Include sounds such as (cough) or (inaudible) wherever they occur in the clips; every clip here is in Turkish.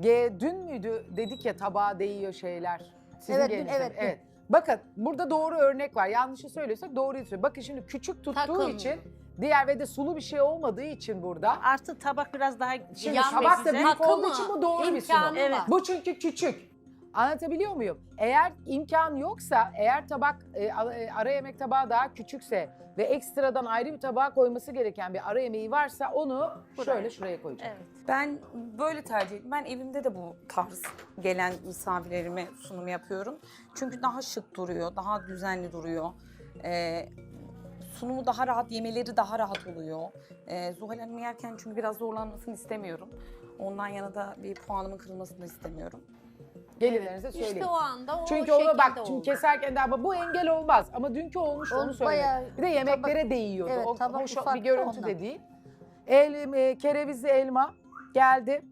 Ge- dün müydü dedik ya tabağa değiyor şeyler. Sizin Evet, dün, gelinizde mi? evet, dün. Bakın burada doğru örnek var. Yanlışı söylüyorsak doğruyu söylüyor. Bakın şimdi küçük tuttuğu Takım. için diğer ve de sulu bir şey olmadığı için burada. Artı tabak biraz daha Şimdi geniş ve tabak da güzel. büyük olduğu için bu doğru bir sunum. imkanı Evet. var. Bu çünkü küçük. Anlatabiliyor muyum? Eğer imkan yoksa, eğer tabak e, e, ara yemek tabağı daha küçükse ve ekstradan ayrı bir tabağa koyması gereken bir ara yemeği varsa onu şöyle şuraya koyacağım. Evet. Ben böyle tercih ettim. Ben evimde de bu tarz gelen misafirlerime sunum yapıyorum. Çünkü daha şık duruyor, daha düzenli duruyor. Ee, sunumu daha rahat, yemeleri daha rahat oluyor. Ee, Zuhal Hanım yerken çünkü biraz zorlanmasını istemiyorum. Ondan yana da bir puanımın kırılmasını da istemiyorum. Gelinlerinize söyleyin. İşte o anda o Çünkü şekilde ona bak oldu. şimdi keserken de ama bu engel olmaz. Ama dünkü olmuş onu söyleyeyim. bayağı Bir de yemeklere değiyordu. Evet, o tabak hoş bir da görüntü ondan. de değil. El, e, kerevizli elma geldi.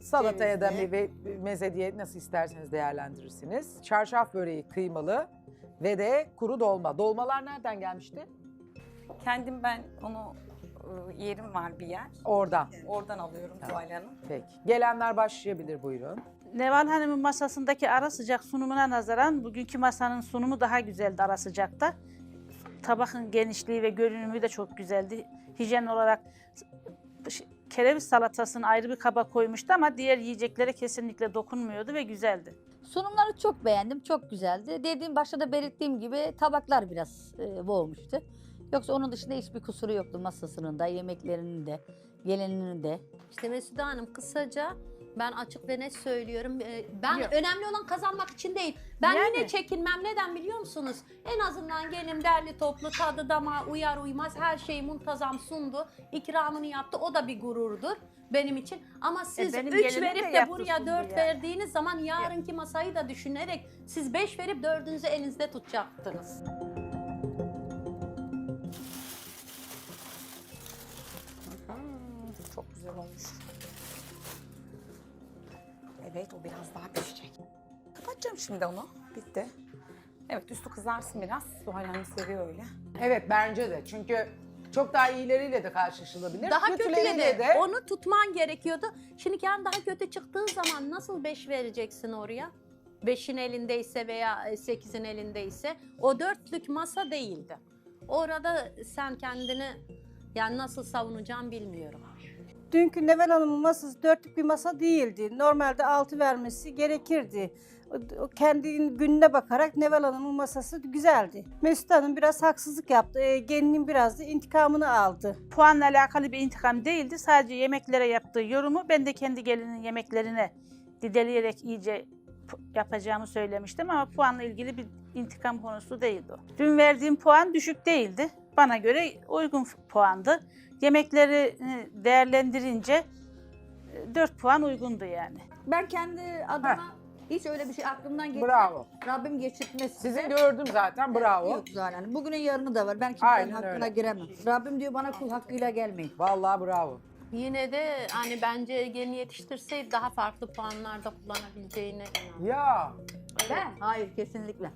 Salataya da Cevizli. meyve, meze diye nasıl isterseniz değerlendirirsiniz. Çarşaf böreği kıymalı ve de kuru dolma. Dolmalar nereden gelmişti? Kendim ben onu e, yerim var bir yer. Oradan. Oradan alıyorum Zuhal Hanım. Peki. Gelenler başlayabilir buyurun. Neval Hanım'ın masasındaki ara sıcak sunumuna nazaran bugünkü masanın sunumu daha güzeldi ara sıcakta. Tabakın genişliği ve görünümü de çok güzeldi. Hijyen olarak kereviz salatasını ayrı bir kaba koymuştu ama diğer yiyeceklere kesinlikle dokunmuyordu ve güzeldi. Sunumları çok beğendim, çok güzeldi. Dediğim başta da belirttiğim gibi tabaklar biraz e, boğmuştu. Yoksa onun dışında hiçbir kusuru yoktu masasının da, yemeklerinin de, geleninin de. İşte Mesude Hanım kısaca ben açık ve net söylüyorum. Ee, Ben Yok. önemli olan kazanmak için değil. Ben Yani. yine çekinmem. Neden biliyor musunuz? En azından gelin derli toplu tadı damağa uyar uymaz her şeyi muntazam sundu. İkramını yaptı. O da bir gururdur benim için. Ama siz E, benim 3 gelinim de verip de yaptı, buraya sundu 4 yani. verdiğiniz zaman yarınki masayı da düşünerek siz 5 verip 4'ünüzü elinizde tutacaktınız. Çok güzel olmuş. Evet o biraz daha pişecek. Kapatacağım şimdi onu. Bitti. Evet üstü kızarsın biraz. Zuhal Hanım seviyor öyle. Evet bence de. Çünkü çok daha iyileriyle de karşılaşılabilir. Daha kötüyle de onu tutman gerekiyordu. Şimdi yani daha kötü çıktığı zaman nasıl 5 vereceksin oraya? 5'in elindeyse veya 8'in elindeyse o dörtlük masa değildi. Orada sen kendini yani nasıl savunacağım bilmiyorum. Dünkü Nevel Hanım'ın masası dörtlük bir masa değildi. Normalde altı vermesi gerekirdi. Kendi gününe bakarak Nevel Hanım'ın masası güzeldi. Mesut Hanım biraz haksızlık yaptı. E, gelinin biraz da intikamını aldı. Puanla alakalı bir intikam değildi. Sadece yemeklere yaptığı yorumu ben de kendi gelinin yemeklerine dideleyerek iyice yapacağımı söylemiştim ama puanla ilgili bir intikam konusu değildi. Dün verdiğim puan düşük değildi. Bana göre uygun puandı. Yemekleri e, değerlendirince 4 puan uygundu yani. Ben kendi adıma hiç öyle bir şey aklımdan geçmedi. Bravo. Rabbim geçirtmesin. Sizin gördüm zaten bravo. Yok zaten. Bugünün yarını da var. Ben kimsenin Aynen hakkına öyle. giremem. Rabbim diyor bana kul hakkıyla gelmeyin. Vallahi bravo. Yine de hani bence gelini yetiştirseydi daha farklı puanlarda kullanabileceğine inanıyorum. Ya Ben? Hayır kesinlikle.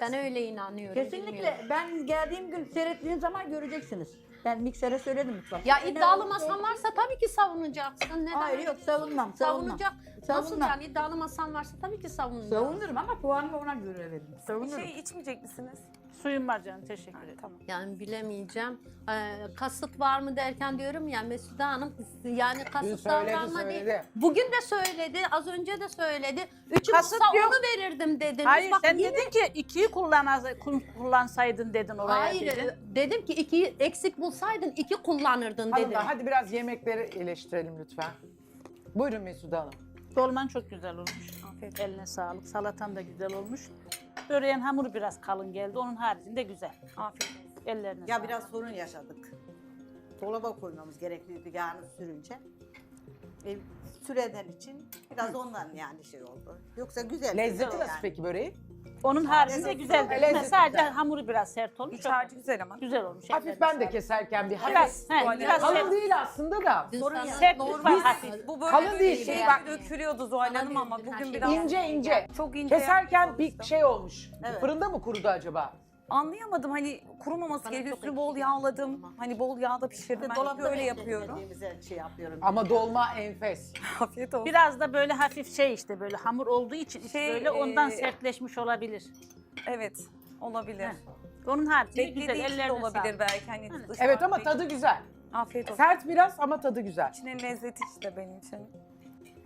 Ben öyle inanıyorum. Kesinlikle. bilmiyorum. Ben geldiğim gün seyrettiğiniz zaman göreceksiniz. Ben miksere söyledim mutfakta. Ya iddialı masan varsa tabii ki savunacaksın. Neden? Hayır yok savunmam. Savunmam. Savunacak. Nasıl Savunmam. yani iddialı masan varsa tabii ki savunacaksın. Savunurum ama puanımı ona göre veririm. Bir Savunurum. şey içmeyecek misiniz? Suyum var canım teşekkür ederim. Tamam. Yani bilemeyeceğim. Ee, kasıt var mı derken diyorum ya Mesude Hanım yani kasıt söyledi davranma değil. Bugün de söyledi, az önce de söyledi. Üçü Kasıt yok. onu verirdim dediniz. Hayır Bak sen yine- dedin ki ikiyi kullan, kullansaydın dedin oraya Hayır, dedin. dedim ki ikiyi eksik bulsaydın iki kullanırdın dedim. Hanımlar hadi biraz yemekleri eleştirelim lütfen. Buyurun Mesude Hanım. Dolman çok güzel olmuş. Afiyet Eline sağlık. Salatan da güzel olmuş. Böreğin hamuru biraz kalın geldi. Onun haricinde güzel. Afiyet olsun. Ellerine Ya sağlık. biraz sorun yaşadık. Dolaba koymamız gerekliydi yağını sürünce. E, süreden için biraz ondan yani şey oldu. Yoksa güzel. Lezzeti güzel nasıl yani. peki böreği? Onun haricinde güzel. değil Sadece güzel. hamuru biraz sert olmuş. İç harcı güzel ama. Güzel olmuş. Hafif ben de keserken bir hafif. Biraz, he, biraz Kalın sert. değil aslında da. Sorun ya. Sertlik normal- hafif. Bu böyle Kalın değil, şey şey bak dökülüyordu Zuhal Hanım ama bugün şey biraz İnce ince. çok ince Keserken yapmış bir şey olmuş. Evet. Fırında mı kurudu acaba? Anlayamadım hani kurumaması Bana gerekiyor. çok Üstünü bol ekşi yağladım. geldi. Hani bol yağda pişirdim. Ben Dolapta böyle yapıyorum. bekletmediğimiz şey yapıyorum. Ama dolma enfes. (laughs) Afiyet olsun. Biraz da böyle hafif şey işte böyle hamur olduğu için işte Şey, böyle ondan e, sertleşmiş olabilir. Evet olabilir. Heh. Onun haricinde güzel. Beklediği için de Ellerine olabilir sağlık. belki. Hani dışarıda Evet ama tadı güzel. Afiyet olsun. Sert biraz ama tadı güzel. İçinin lezzeti işte benim için.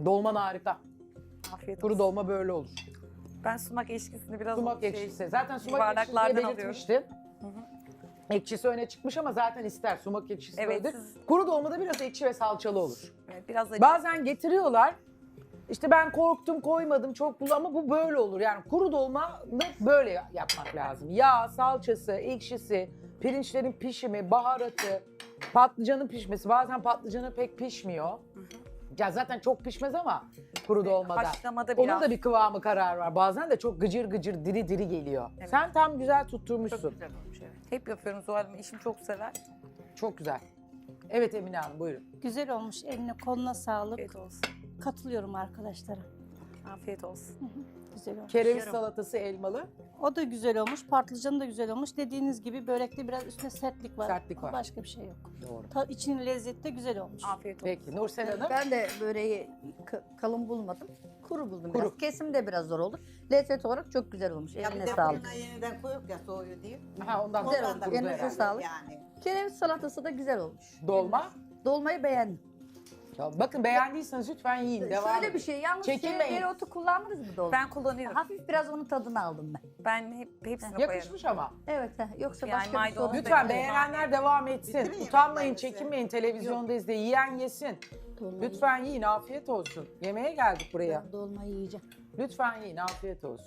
Dolman harika. Afiyet Kuru olsun. dolma böyle olur. Ben sumak eşkisini biraz Sumak şey- ekşisi. Zaten sumak yuvarlaklardan ekşisi alıyorum. belirtmiştin. Ekşisi öne çıkmış ama zaten ister sumak ekşisi Evet, böyledir. siz- Kuru dolmada biraz ekşi ve salçalı olur. Evet, biraz da Bazen getiriyorlar. İşte ben korktum koymadım çok bul ama bu böyle olur. Yani kuru dolmanı böyle yapmak lazım. Yağ, salçası, ekşisi, pirinçlerin pişimi, baharatı, patlıcanın pişmesi. Bazen patlıcanı pek pişmiyor. Ya zaten çok pişmez ama kuru dolmada. haşlamada Onun biraz. da bir kıvamı karar var. Bazen de çok gıcır gıcır diri diri geliyor. Evet. Sen tam güzel tutturmuşsun. Çok Çok, güzel olmuş evet. Hep yapıyorum Zuhal Hanım. Eşim çok sever. güzel. Evet Emine Hanım buyurun. Güzel olmuş. Eline koluna sağlık. Afiyet olsun. Katılıyorum arkadaşlara. Afiyet olsun. Güzel olmuş. Kereviz salatası elmalı. O da güzel olmuş. Patlıcanı da güzel olmuş. Dediğiniz gibi börekte biraz üstüne sertlik var. Sertlik var. Başka bir şey yok. Doğru. Ta, içinin lezzeti de güzel olmuş. Afiyet olsun. Peki Nursel Hanım. Ben de böreği kalın bulmadım. Kuru buldum Kuru. biraz. Kesim de biraz zor olur. Lezzet olarak çok güzel olmuş. Ya bir Eline de sağlık. fırına yeniden koyup ya soğuyor diye. Ha, ondan Güzel sonra oldu. Elinize herhalde. sağlık. Yani. Kereviz salatası da güzel olmuş. Dolma. Dolmayı beğendim. Ya bakın beğendiyseniz lütfen yiyin. Devam Şöyle edin. bir şey. Yalnız Çekinmeyin. şey, dereotu kullandınız mı dolma? Ben kullanıyorum. Hafif biraz onun tadını aldım ben. Ben hep hepsini koyarım. Yakışmış ama. Evet. heh, Yoksa Yani başka bir maydanoz sorun da Lütfen beğenenler devam etsin. Utanmayın, çekinmeyin. Televizyonda izle. Yiyen yesin. Dolmayı- Lütfen yiyin. Afiyet olsun. Yemeğe geldik buraya. Ben dolmayı yiyeceğim. Lütfen yiyin. Afiyet olsun.